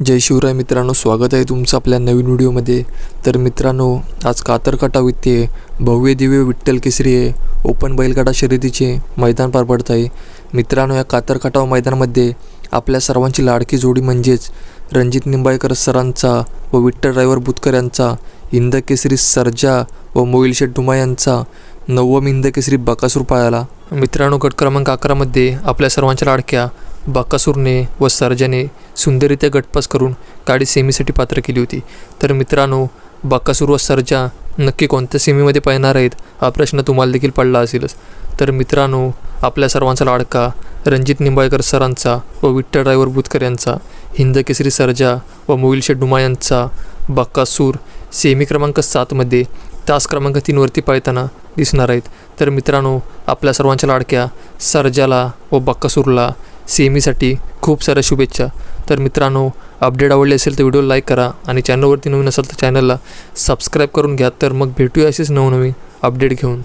जय शिवराय मित्रांनो स्वागत आहे तुमचं आपल्या नवीन व्हिडिओमध्ये. तर मित्रांनो आज कातरकाटा वित्तीय भव्य दिव्य विठ्ठल केसरी आहे ओपन बैलगाडा शर्यतीचे मैदान पार पडत आहे. मित्रांनो या कातरकाटा मैदानामध्ये आपल्या सर्वांची लाडकी जोडी म्हणजेच रणजित निंबाळकर सरांचा व विठ्ठल ड्रायव्हर बुतकर यांचा हिंद केसरी सर्जा व मोईलशेठ शेठ यांचा नवम हिंद केसरी बकासूर पाळाला. मित्रांनो गट क्रमांक अकरामध्ये आपल्या सर्वांच्या लाडक्या बाकासूरने व सर्जाने सुंदररित्या गटपास करून गाडी सेमीसाठी पात्र केली होती. तर मित्रांनो बाकासूर व सर्जा नक्की कोणत्या सेमीमध्ये पाहणार आहेत हा प्रश्न तुम्हाला देखील पडला असेलच. तर मित्रांनो आपल्या सर्वांचा लाडका रणजित निंबाळकर सरांचा व विठ्ठल ड्रायव्हर बुतकर यांचा हिंद केसरी सर्जा व मोईल शेडुमा यांचा बक्कासूर सेमी क्रमांक सातमध्ये तास क्रमांक तीनवरती पाळताना दिसणार आहेत. तर मित्रांनो आपल्या सर्वांच्या लाडक्या सरजाला व बक्कासूरला सेमीसाठी खूप साऱ्या शुभेच्छा. तर मित्रांनो अपडेट आवडले असेल तर व्हिडिओ लाईक करा आणि चॅनलवरती नवीन असेल तर चॅनलला सबस्क्राईब करून घ्या. तर मग भेटूया असेच नवनवीन अपडेट घेऊन.